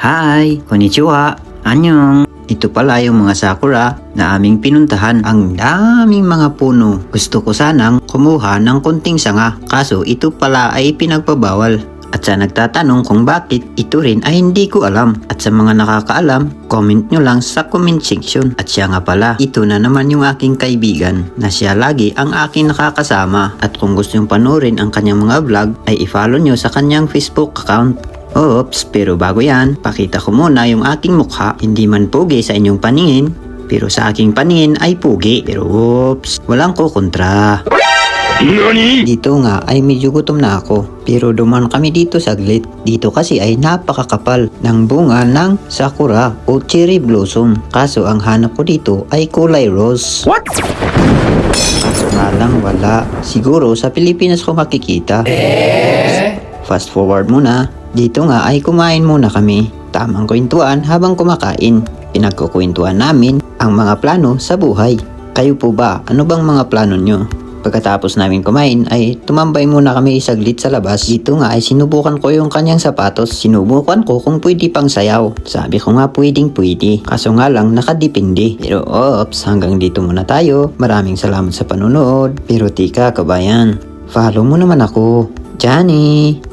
Hi! Konnichiwa! Anyong! Ito pala yung mga sakura na aming pinuntahan. Ang daming mga puno. Gusto ko sanang kumuha ng konting sanga. Kaso ito pala ay pinagpabawal. At sa nagtatanong kung bakit, ito rin ay hindi ko alam. At sa mga nakakaalam, comment nyo lang sa comment section. At siya nga pala, ito na naman yung aking kaibigan na siya lagi ang aking nakakasama. At kung gusto nyong panoorin ang kanyang mga vlog, ay i-follow nyo sa kanyang Facebook account. Oops, pero bago yan, pakita ko muna yung aking mukha. Hindi man pogi sa inyong paningin, pero sa aking paningin ay pogi. Pero oops, walang ko kontra. Dito nga ay medyo gutom na ako. Pero duman kami dito saglit. Dito kasi ay napakakapal ng bunga ng sakura o cherry blossom. Kaso ang hanap ko dito ay kulay rose. What? Kaso nga lang wala. Siguro sa Pilipinas ko makikita. Fast forward muna. Dito nga ay kumain muna kami. Tamang kwentuhan habang kumakain. Pinagkukwentuhan namin ang mga plano sa buhay. Kayo po ba? Ano bang mga plano nyo? Pagkatapos namin kumain ay tumambay muna kami saglit sa labas. Dito nga ay sinubukan ko yung kanyang sapatos. Sinubukan ko kung pwede pang sayaw. Sabi ko nga pwedeng pwede. Kaso nga lang nakadepende. Pero ops, hanggang dito muna tayo. Maraming salamat sa panonood. Pero tika kabayan, follow mo naman ako. Johnny!